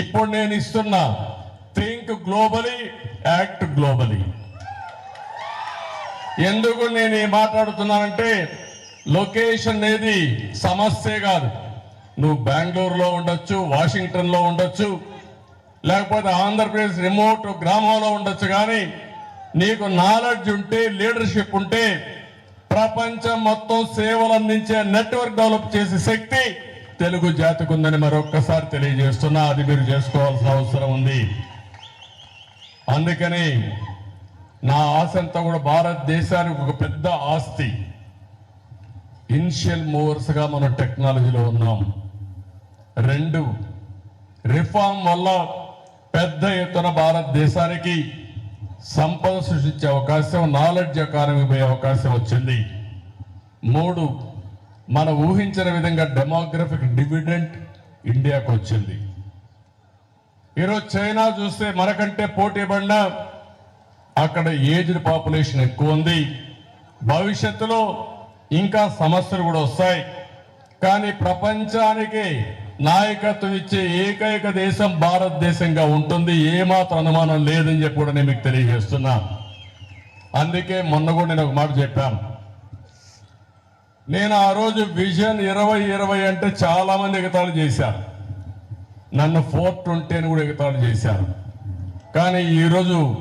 ఇప్పుడు నేను ఇస్తున్నా థింక్ గ్లోబలీ యాక్ట్ గ్లోబలీ ఎందుకు నేను మాట్లాడుతున్నానంటే లొకేషన్ అనేది సమస్యే కాదు. నువ్వు బెంగళూరులో ఉండొచ్చు వాషింగ్టన్లో ఉండొచ్చు లేకపోతే ఆంధ్రప్రదేశ్ రిమోట్ గ్రామంలో ఉండొచ్చు కానీ నీకు నాలెడ్జ్ ఉంటే లీడర్షిప్ ఉంటే ప్రపంచం మొత్తం సేవలు అందించే నెట్వర్క్ డెవలప్ చేసే శక్తి తెలుగు జాతికి ఉందని మరొక్కసారి తెలియజేస్తున్నా అది మీరు చేసుకోవాల్సిన అవసరం ఉంది. అందుకని నా ఆశ అంతా కూడా భారతదేశానికి ఒక పెద్ద ఆస్తి. ఇన్షియల్ మూవర్స్గా మనం టెక్నాలజీలో ఉన్నాం. రెండు రిఫార్మ్ వల్ల పెద్ద ఎత్తున భారతదేశానికి సంపద సృష్టించే అవకాశం నాలెడ్జ్ ఎకానమీ పోయే అవకాశం వచ్చింది. మూడు మన ఊహించిన విధంగా డెమోగ్రఫిక్ డివిడెంట్ ఇండియాకు వచ్చింది. ఈరోజు చైనా చూస్తే మనకంటే పోటీ పడిన అక్కడ ఏజ్డ్ పాపులేషన్ ఎక్కువ ఉంది. భవిష్యత్తులో ఇంకా సమస్యలు కూడా వస్తాయి. కానీ ప్రపంచానికి నాయకత్వం ఇచ్చే ఏకైక దేశం భారతదేశంగా ఉంటుంది. ఏమాత్రం అనుమానం లేదని చెప్పి కూడా నేను మీకు తెలియజేస్తున్నా. అందుకే మొన్న కూడా నేను ఒక మాట చెప్పాను. నేను ఆ రోజు విజన్ ఇరవై ఇరవై అంటే చాలా మంది ఎగతాళి చేశారు. నన్ను ఫోర్ ట్వంటీ అని కూడా ఎగతాళి చేశారు. కానీ ఈరోజు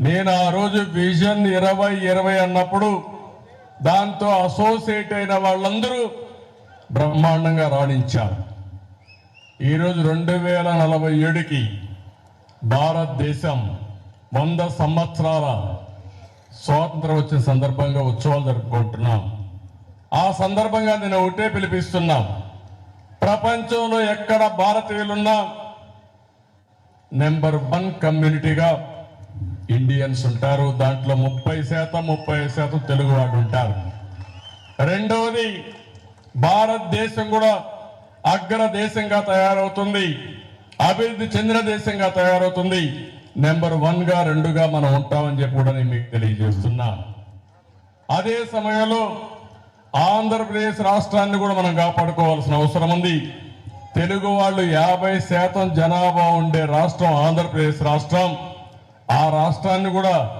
నేను ఆ రోజు విజన్ ఇరవై ఇరవై అన్నప్పుడు దాంతో అసోసియేట్ అయిన వాళ్ళందరూ బ్రహ్మాండంగా రాణించారు. ఈరోజు రెండు వేల నలభై ఏడుకి భారతదేశం వంద సంవత్సరాల స్వాతంత్రం వచ్చిన సందర్భంగా ఉత్సవాలు జరుపుకుంటున్నాం. ఆ సందర్భంగా నేను ఒకటే పిలిపిస్తున్నా. ప్రపంచంలో ఎక్కడ భారతీయులున్నా నెంబర్ వన్ కమ్యూనిటీగా ఇండియన్స్ ఉంటారు. దాంట్లో ముప్పై శాతం ముప్పై శాతం తెలుగు వాళ్ళు ఉంటారు. రెండవది భారతదేశం కూడా అగ్ర దేశంగా తయారవుతుంది. అభివృద్ధి చెందిన దేశంగా తయారవుతుంది. నెంబర్ వన్గా రెండుగా మనం ఉంటామని చెప్పి కూడా నేను మీకు తెలియజేస్తున్నా. అదే సమయంలో ఆంధ్రప్రదేశ్ రాష్ట్రాన్ని కూడా మనం కాపాడుకోవాల్సిన అవసరం ఉంది. తెలుగు వాళ్ళు యాభై శాతం జనాభా ఉండే రాష్ట్రం ఆంధ్రప్రదేశ్ రాష్ట్రం. ఆ రాష్ట్రాన్ని కూడా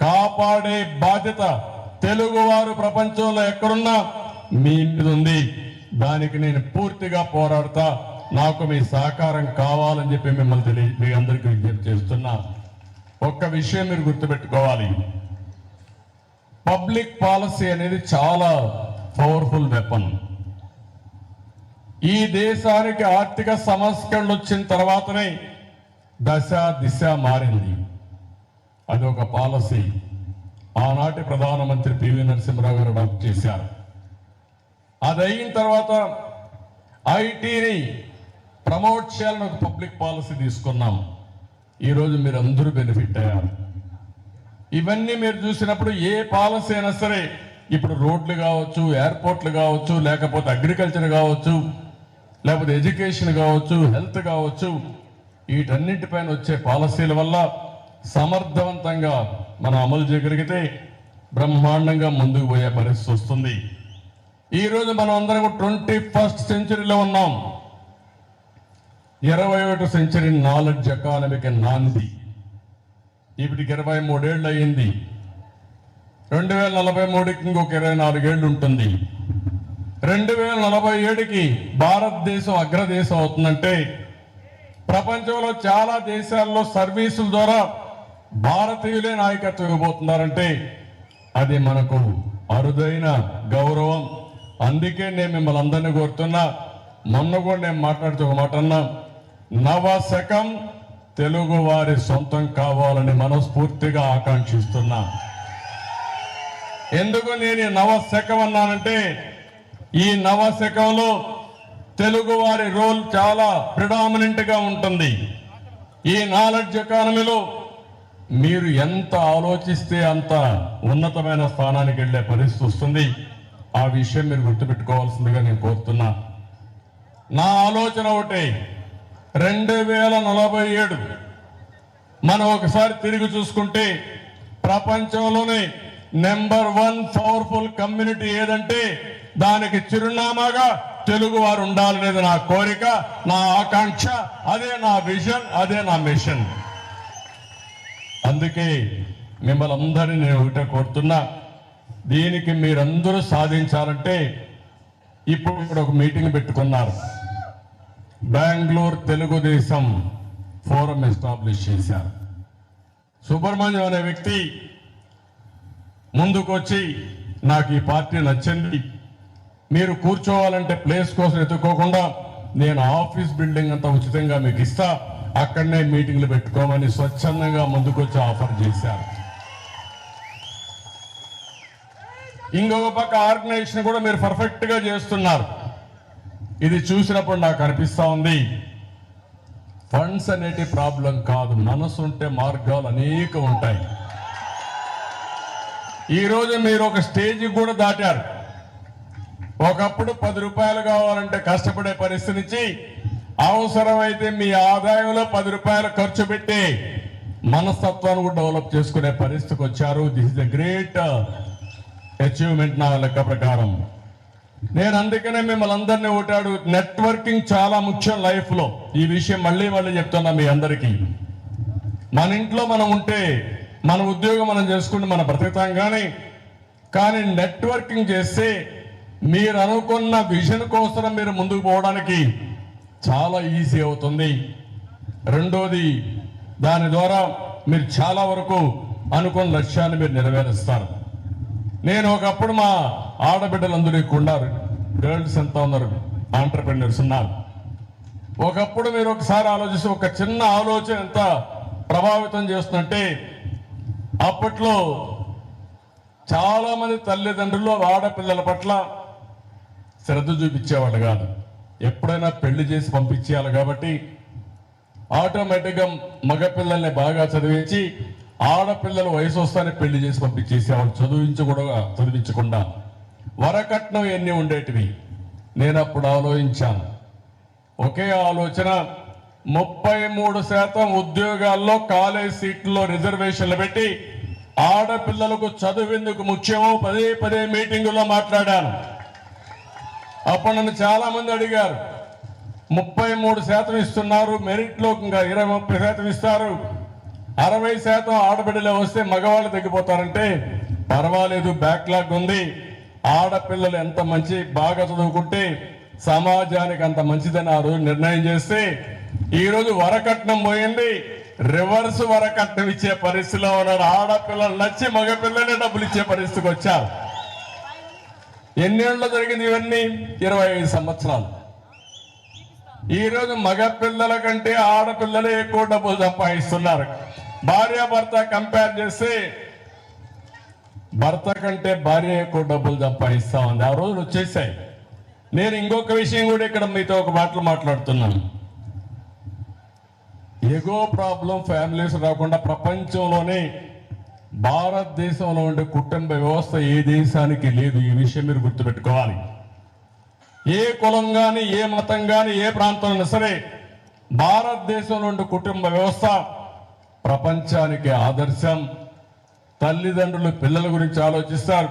కాపాడే బాధ్యత తెలుగు వారు ప్రపంచంలో ఎక్కడున్నా మీ మీద ఉంది. దానికి నేను పూర్తిగా పోరాడతా. నాకు మీ సహకారం కావాలని చెప్పి మిమ్మల్ని తెలియ మీ అందరికీ విజ్ఞప్తి చేస్తున్నా. ఒక్క విషయం మీరు గుర్తుపెట్టుకోవాలి. పబ్లిక్ పాలసీ అనేది చాలా పవర్ఫుల్ వెపన్ ఈ దేశానికి ఆర్థిక సంస్కరణలు వచ్చిన తర్వాతనే దశ దిశ మారింది. అది ఒక పాలసీ. ఆనాటి ప్రధానమంత్రి పివి నరసింహరావు గారు అడాప్ట్ చేశారు. అది అయిన తర్వాత ఐటీని ప్రమోట్ చేయాలని ఒక పబ్లిక్ పాలసీ తీసుకున్నాం. ఈరోజు మీరు అందరూ బెనిఫిట్ అయ్యారు. ఇవన్నీ మీరు చూసినప్పుడు ఏ పాలసీ అయినా సరే ఇప్పుడు రోడ్లు కావచ్చు ఎయిర్పోర్ట్లు కావచ్చు లేకపోతే అగ్రికల్చర్ కావచ్చు లేకపోతే ఎడ్యుకేషన్ కావచ్చు హెల్త్ కావచ్చు వీటన్నిటిపైన వచ్చే పాలసీల వల్ల సమర్థవంతంగా మనం అమలు చేయగలిగితే బ్రహ్మాండంగా ముందుకు పోయే పరిస్థితి వస్తుంది. ఈరోజు మనం అందరం ట్వంటీ ఫస్ట్ సెంచరీలో ఉన్నాం. ఇరవై ఒకటి సెంచరీ నాలెడ్జ్ ఎకానమీకి నాంది. ఇప్పటికి ఇరవై మూడేళ్ళు అయ్యింది. రెండు వేల నలభై మూడుకి ఇంకొక ఇరవై నాలుగేళ్ళు ఉంటుంది. రెండు వేల నలభై ఏడుకి భారతదేశం అగ్రదేశం అవుతుందంటే ప్రపంచంలో చాలా దేశాల్లో సర్వీసుల ద్వారా భారతీయులే నాయకత్వం ఇవ్వబోతున్నారంటే అది మనకు అరుదైన గౌరవం. అందుకే నేను మిమ్మల్ని అందరినీ కోరుతున్నా మొన్న కూడా నేను మాట్లాడుతూ ఒక మాట అన్నా నవశకం తెలుగు వారి సొంతం కావాలని మనస్ఫూర్తిగా ఆకాంక్షిస్తున్నా. ఎందుకు నేను నవశకం అన్నానంటే ఈ నవశకంలో తెలుగు వారి రోల్ చాలా ప్రిడామినెంట్గా ఉంటుంది. ఈ నాలెడ్జ్ ఎకానమీలో మీరు ఎంత ఆలోచిస్తే అంత ఉన్నతమైన స్థానానికి వెళ్ళే పరిస్థితి వస్తుంది. ఆ విషయం మీరు గుర్తుపెట్టుకోవాల్సిందిగా నేను కోరుతున్నా. నా ఆలోచన ఒకటే రెండు వేల నలభై ఏడు. మనం ఒకసారి తిరిగి చూసుకుంటే ప్రపంచంలోనే నెంబర్ వన్ పవర్ఫుల్ కమ్యూనిటీ ఏదంటే దానికి చిరునామాగా తెలుగు వారు ఉండాలనేది నా కోరిక నా ఆకాంక్ష అదే నా విజన్ అదే నా మిషన్ అందుకే మిమ్మల్ని అందరినీ నేను ఒకటే కోరుతున్నా దీనికి మీరందరూ సాధించాలంటే ఇప్పుడు కూడా ఒక మీటింగ్ పెట్టుకున్నారు. బెంగళూరు తెలుగుదేశం ఫోరం ఎస్టాబ్లిష్ చేశారు. సుబ్రహ్మణ్యం అనే వ్యక్తి ముందుకొచ్చి నాకు ఈ పార్టీ నచ్చింది మీరు కూర్చోవాలంటే ప్లేస్ కోసం ఎత్తుకోకుండా నేను ఆఫీస్ బిల్డింగ్ అంతా ఉచితంగా మీకు ఇస్తా. అక్కడనే మీటింగ్లు పెట్టుకోమని స్వచ్ఛందంగా ముందుకొచ్చి ఆఫర్ చేశారు ఇంకొక పక్క ఆర్గనైజేషన్ కూడా మీరు పర్ఫెక్ట్గా చేస్తున్నారు. ఇది చూసినప్పుడు నాకు అనిపిస్తూ ఉంది. ఫండ్స్ అనేటి ప్రాబ్లం కాదు. మనసు ఉంటే మార్గాలు అనేక ఉంటాయి. ఈరోజు మీరు ఒక స్టేజ్ కూడా దాటారు. ఒకప్పుడు పది రూపాయలు కావాలంటే కష్టపడే పరిస్థితి నుంచి అవసరమైతే మీ ఆదాయంలో పది రూపాయలు ఖర్చు పెట్టి మనస్తత్వాన్ని కూడా డెవలప్ చేసుకునే పరిస్థితికి వచ్చారు. This is the great achievement నా లెక్క ప్రకారం. నేను అందుకనే మిమ్మల్ని అందరినీ ఓటాడు. నెట్వర్కింగ్ చాలా ముఖ్యం లైఫ్లో. ఈ విషయం మళ్ళీ మళ్ళీ చెప్తున్నా మీ అందరికీ. మన ఇంట్లో మనం ఉంటే మన ఉద్యోగం మనం చేసుకుంటే మన బ్రతుకుతాం కానీ కానీ నెట్వర్కింగ్ చేస్తే మీరు అనుకున్న విజన్ కోసం మీరు ముందుకు పోవడానికి చాలా ఈజీ అవుతుంది. రెండోది దాని ద్వారా మీరు చాలా వరకు అనుకున్న లక్ష్యాన్ని మీరు నెరవేరుస్తారు. నేను ఒకప్పుడు మా ఆడబిడ్డలందరూ ఉన్నారు. గర్ల్స్ ఎంత ఉన్నారు? ఆంటర్ప్రెన్యూర్స్ ఉన్నారు. ఒకప్పుడు మీరు ఒకసారి ఆలోచిస్తే ఒక చిన్న ఆలోచన ఎంత ప్రభావితం చేస్తుందంటే అప్పట్లో చాలా మంది తల్లిదండ్రులు ఆడపిల్లల పట్ల శ్రద్ధ చూపించేవాళ్ళు కాదు. ఎప్పుడైనా పెళ్ళి చేసి పంపించేయాలి కాబట్టి ఆటోమేటిక్గా మగపిల్లల్ని బాగా చదివించి ఆడపిల్లల వయసు వస్తానే పెళ్ళి చేసి పంపించేసేవాళ్ళు. చదివించకూడగా చదివించకుండా. వరకట్నం ఎన్ని ఉండేటివి? నేను అప్పుడు ఆలోచించాను. ఒకే ఆలోచన ముప్పై మూడు శాతం ఉద్యోగాల్లో కాలేజ్ సీట్లో రిజర్వేషన్లు పెట్టి ఆడపిల్లలకు చదువెందుకు ముఖ్యమో పదే పదే మీటింగుల్లో మాట్లాడాను. అప్పుడు నన్ను చాలా మంది అడిగారు ముప్పై మూడు శాతం ఇస్తున్నారు మెరిట్లో ఇంకా ఇరవై ముప్పై శాతం ఇస్తారు. అరవై శాతం ఆడబిడ్డలు వస్తే మగవాళ్ళు తగ్గిపోతారంటే పర్వాలేదు బ్యాక్లాగ్ ఉంది. ఆడపిల్లలు ఎంత మంచి బాగా చదువుకుంటే సమాజానికి అంత మంచిదని ఆ రోజు నిర్ణయం చేస్తే ఈరోజు వరకట్నం పోయింది. రివర్స్ వరకట్నం ఇచ్చే పరిస్థితిలో ఉన్నారు. ఆడపిల్లలు నచ్చి మగపిల్లలే డబ్బులు ఇచ్చే పరిస్థితికి వచ్చారు. ఎన్నేళ్ళు జరిగింది ఇవన్నీ? ఇరవై ఐదు సంవత్సరాలు. ఈ రోజు మగ పిల్లల కంటే ఆడపిల్లలే ఎక్కువ డబ్బులు సంపాదిస్తున్నారు. భార్యాభర్త కంపేర్ చేస్తే భర్త కంటే భార్య ఎక్కువ డబ్బులు సంపాదిస్తా ఉంది. ఆ రోజులు వచ్చేసాయి. నేను ఇంకొక విషయం కూడా ఇక్కడ మీతో ఒక మాటలు మాట్లాడుతున్నాను. ఎగో ప్రాబ్లం ఫ్యామిలీస్ రాకుండా ప్రపంచంలోనే భారతదేశంలో ఉండే కుటుంబ వ్యవస్థ ఏ దేశానికి లేదు. ఈ విషయం మీరు గుర్తుపెట్టుకోవాలి. ఏ కులం కానీ ఏ మతం కానీ ఏ ప్రాంతంలో సరే భారతదేశంలో ఉండే కుటుంబ వ్యవస్థ ప్రపంచానికి ఆదర్శం. తల్లిదండ్రులు పిల్లల గురించి ఆలోచిస్తారు.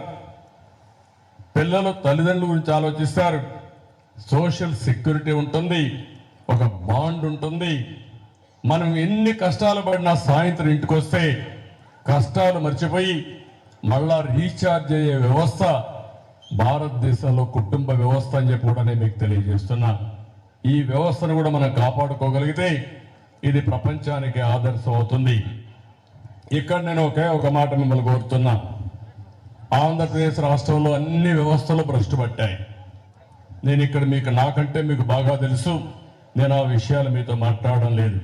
పిల్లలు తల్లిదండ్రుల గురించి ఆలోచిస్తారు. సోషల్ సెక్యూరిటీ ఉంటుంది. ఒక బాండ్ ఉంటుంది. మనం ఎన్ని కష్టాలు పడినా సాయంత్రం ఇంటికి వస్తే కష్టాలు మర్చిపోయి మళ్ళా రీఛార్జ్ అయ్యే వ్యవస్థ భారతదేశంలో కుటుంబ వ్యవస్థ అని చెప్పి కూడా నేను మీకు తెలియజేస్తున్నా. ఈ వ్యవస్థను కూడా మనం కాపాడుకోగలిగితే ఇది ప్రపంచానికి ఆదర్శం అవుతుంది. ఇక్కడ నేను ఒకే ఒక మాట మిమ్మల్ని కోరుతున్నా. ఆంధ్రప్రదేశ్ రాష్ట్రంలో అన్ని వ్యవస్థలు భ్రష్టు పట్టాయి. నేను ఇక్కడ మీకు నాకంటే మీకు బాగా తెలుసు. నేను ఆ విషయాలు మీతో మాట్లాడడం లేదు.